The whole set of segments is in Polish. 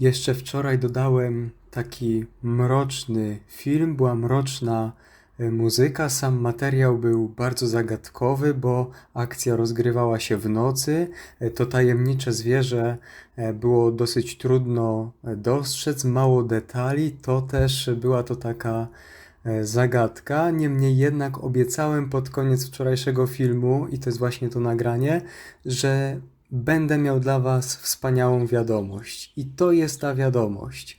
Jeszcze wczoraj dodałem taki mroczny film, była mroczna e, muzyka. Sam materiał był bardzo zagadkowy, bo akcja rozgrywała się w nocy. E, To tajemnicze zwierzę e, było dosyć trudno dostrzec, mało detali. To też była to taka zagadka. Niemniej jednak obiecałem pod koniec wczorajszego filmu, i to jest właśnie to nagranie, że będę miał dla Was wspaniałą wiadomość. I to jest ta wiadomość.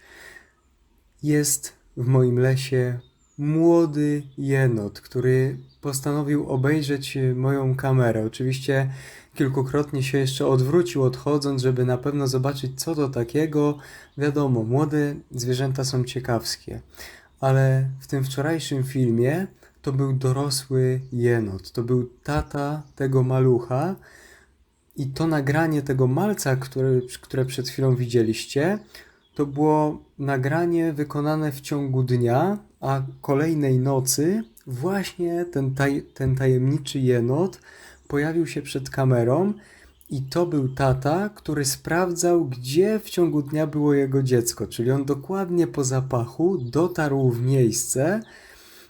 Jest w moim lesie młody jenot, który postanowił obejrzeć moją kamerę. Oczywiście kilkukrotnie się jeszcze odwrócił odchodząc, żeby na pewno zobaczyć co to takiego. Wiadomo, młode zwierzęta są ciekawskie, ale w tym wczorajszym filmie to był dorosły jenot. To był tata tego malucha. I to nagranie tego malca, które, które przed chwilą widzieliście, to było nagranie wykonane w ciągu dnia, a kolejnej nocy właśnie ten, taj, ten tajemniczy jenot pojawił się przed kamerą i to był tata, który sprawdzał, gdzie w ciągu dnia było jego dziecko. Czyli on dokładnie po zapachu dotarł w miejsce,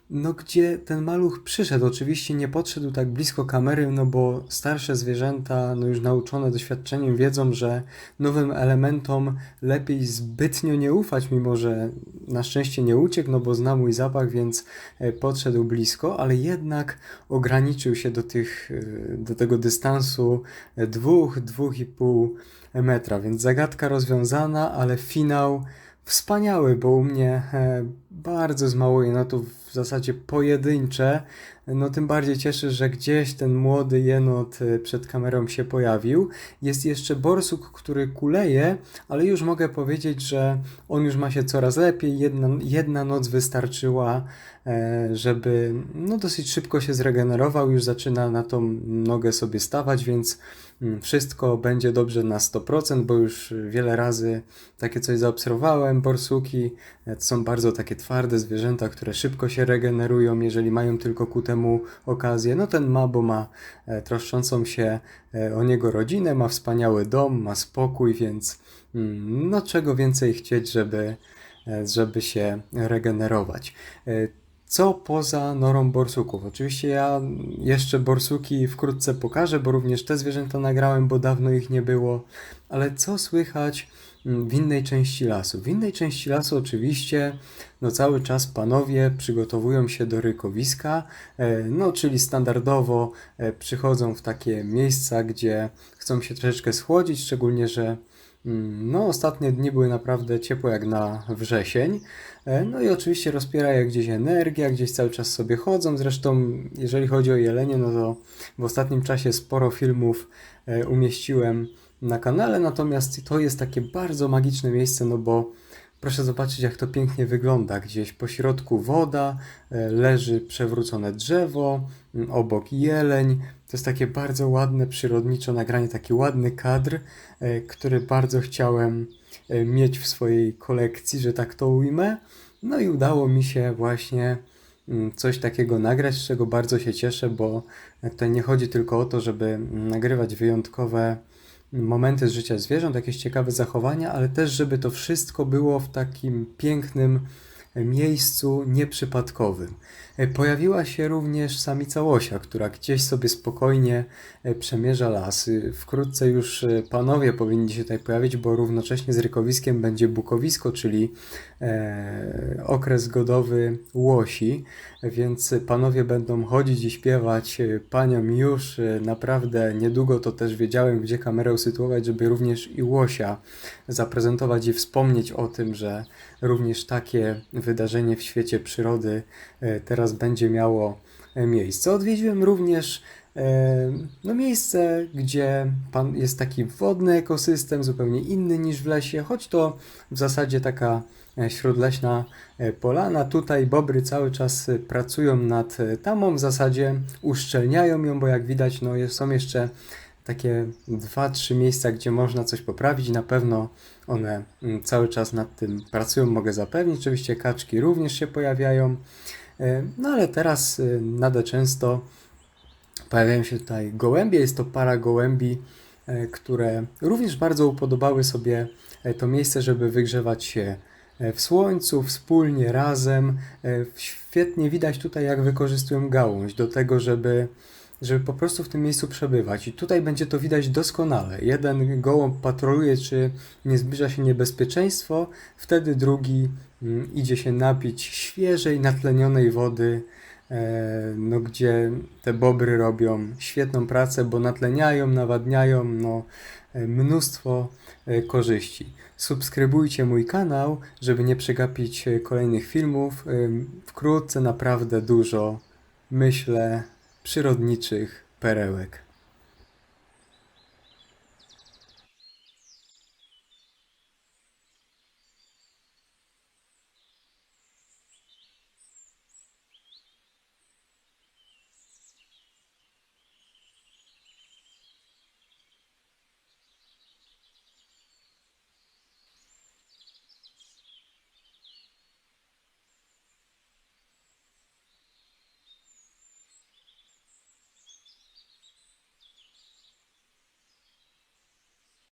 no gdzie ten maluch przyszedł. Oczywiście nie podszedł tak blisko kamery, no bo starsze zwierzęta, no już nauczone doświadczeniem, wiedzą, że nowym elementom lepiej zbytnio nie ufać, mimo że na szczęście nie uciekł, no bo zna mój zapach, więc e, podszedł blisko, ale jednak ograniczył się do, tych, e, do tego dystansu e, dwóch, dwóch i pół metra, więc zagadka rozwiązana, ale finał wspaniały, bo u mnie bardzo z mało jenotów, zasadzie pojedyncze. No tym bardziej cieszy, że gdzieś ten młody jenot e, przed kamerą się pojawił. Jest jeszcze borsuk, który kuleje, ale już mogę powiedzieć, że on już ma się coraz lepiej. Jedna, jedna noc wystarczyła, e, żeby no dosyć szybko się zregenerował, już zaczyna na tą nogę sobie stawać, więc mm, wszystko będzie dobrze na 100%, bo już wiele razy takie coś zaobserwowałem. Borsuki e, to są bardzo takie twarde zwierzęta, które szybko się regenerują, jeżeli mają tylko ku temu okazję. No ten ma, bo ma e, troszczącą się e, o niego rodzinę, ma wspaniały dom, ma spokój, więc mm, no czego więcej chcieć, żeby, e, żeby się regenerować. Co poza norą borsuków? Oczywiście ja jeszcze borsuki wkrótce pokażę, bo również te zwierzęta nagrałem, bo dawno ich nie było. Ale co słychać mm, w innej części lasu? W innej części lasu oczywiście no cały czas panowie przygotowują się do rykowiska, e, no czyli standardowo e, przychodzą w takie miejsca, gdzie chcą się troszeczkę schłodzić, szczególnie, że no ostatnie dni były naprawdę ciepłe jak na wrzesień. E, No i oczywiście rozpiera je gdzieś energia, gdzieś cały czas sobie chodzą. Zresztą, jeżeli chodzi o jelenie, no to w ostatnim czasie sporo filmów e, umieściłem na kanale, natomiast to jest takie bardzo magiczne miejsce, no bo proszę zobaczyć, jak to pięknie wygląda. Gdzieś po środku woda, e, leży przewrócone drzewo, obok jeleń. To jest takie bardzo ładne, przyrodniczo nagranie, taki ładny kadr, e, który bardzo chciałem e, mieć w swojej kolekcji, że tak to ujmę. No i udało mi się właśnie coś takiego nagrać, z czego bardzo się cieszę, bo tutaj nie chodzi tylko o to, żeby nagrywać wyjątkowe momenty z życia zwierząt, jakieś ciekawe zachowania, ale też, żeby to wszystko było w takim pięknym miejscu nieprzypadkowym. E, Pojawiła się również samica łosia, która gdzieś sobie spokojnie e, przemierza lasy. Wkrótce już e, panowie powinni się tutaj pojawić, bo równocześnie z rykowiskiem będzie bukowisko, czyli e, okres godowy łosi, więc panowie będą chodzić i śpiewać paniom już naprawdę niedługo to też wiedziałem, gdzie kamerę usytuować, żeby również i łosia zaprezentować i wspomnieć o tym, że również takie wydarzenie w świecie przyrody e, teraz będzie miało e, miejsce. Odwiedziłem również e, no, miejsce, gdzie pan, jest taki wodny ekosystem, zupełnie inny niż w lesie, choć to w zasadzie taka śródleśna polana. Tutaj bobry cały czas pracują nad tamą, w zasadzie uszczelniają ją, bo jak widać, no, są jeszcze takie dwa, trzy miejsca, gdzie można coś poprawić. Na pewno one mm, cały czas nad tym pracują, mogę zapewnić. Oczywiście kaczki również się pojawiają. E, No ale teraz e, nade często pojawiają się tutaj gołębie. Jest to para gołębi e, które również bardzo upodobały sobie to miejsce, żeby wygrzewać się w słońcu, wspólnie, razem. Świetnie widać tutaj, jak wykorzystują gałąź do tego, żeby, żeby po prostu w tym miejscu przebywać. I tutaj będzie to widać doskonale. Jeden gołąb patroluje, czy nie zbliża się niebezpieczeństwo, wtedy drugi mm, idzie się napić świeżej, natlenionej wody, e, no, gdzie te bobry robią świetną pracę, bo natleniają, nawadniają, no, e, mnóstwo e, korzyści. Subskrybujcie mój kanał, żeby nie przegapić kolejnych filmów. Wkrótce naprawdę dużo, myślę, przyrodniczych perełek.